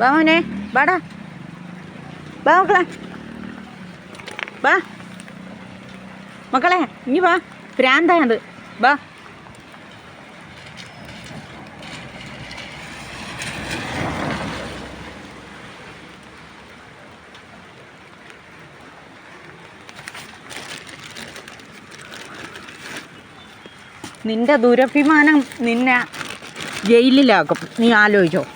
വാ മോനെ വാടാ. വാ മക്കളെ. വാ. മക്കളെ ഇനി വാ. ഭ്രാന്താണത് വാ. നിന്റെ ദുരഭിമാനം നിന്നെ ജയിലിലാക്കും. നീ ആലോചിച്ചോ.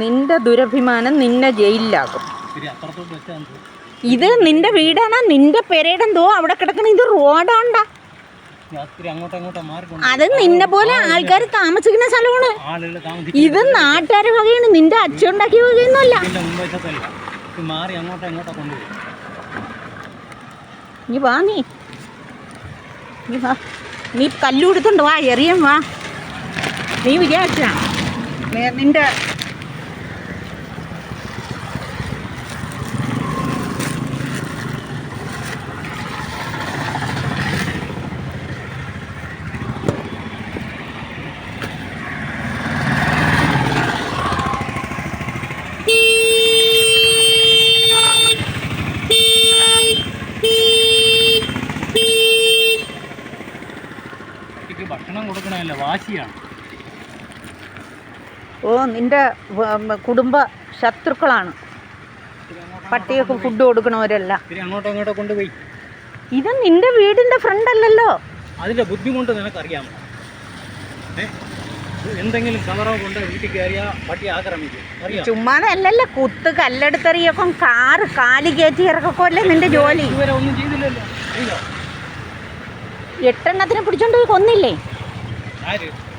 നിന്റെ ദുരഭിമാനം നിന്നെ വെച്ചാൽ ഇത് നിന്റെ വീടാണ് നിന്റെ പെരേടെന്തോ അവിടെ കിടക്കുന്ന ഇത് റോഡാണ്ടാ. അത് നിന്നെ പോലെ ആൾക്കാർ താമസിക്കുന്ന സ്ഥലമാണ്. ഇത് നാട്ടുകാരെ വകയാണ് നിന്റെ അച്ഛൻ ഉണ്ടാക്കിയ വകയൊന്നുമല്ല. നീ വാ നീ. നീ വാ. നീ കല്ലു കൊടുത്തോണ്ട് വാ എറിയാൻ വാ. നീ വിചാരിച്ച നിന്റെ കൊടുക്കണമല്ല വാശിയാണ്. ഓ നിന്റെ കുടുംബ ശത്രുക്കളാണ്. പട്ടിയൊക്കെ ഫുഡ് കൊടുക്കണവരല്ല. അങ്ങോട്ടോ ഇങ്ങോട്ടോ കൊണ്ടുപോയി. ഇത് നിന്റെ വീടിന്റെ ഫ്രണ്ട് അല്ലല്ലോ അതിന്റെ ബുദ്ധിമുട്ട് നിനക്കറിയാമോ? എന്തെങ്കിലും കളറോ കൊണ്ട് വീട്ടിൽ കയറിയാ പട്ടി ആക്രമിക്കും. ചുമ്മാതെ അല്ലല്ലോ കുത്ത് കല്ലെടുത്തെറിയൊക്കെ കാറ് കാലി കയറ്റി ഇറക്കൊല്ലേ നിന്റെ ജോലി? ഇതുവരെ ഒന്നും ചെയ്തില്ലല്ലോ. എട്ടെണ്ണത്തിനെ പിടിച്ചോണ്ട് പോയി കൊന്നില്ലേ? I do.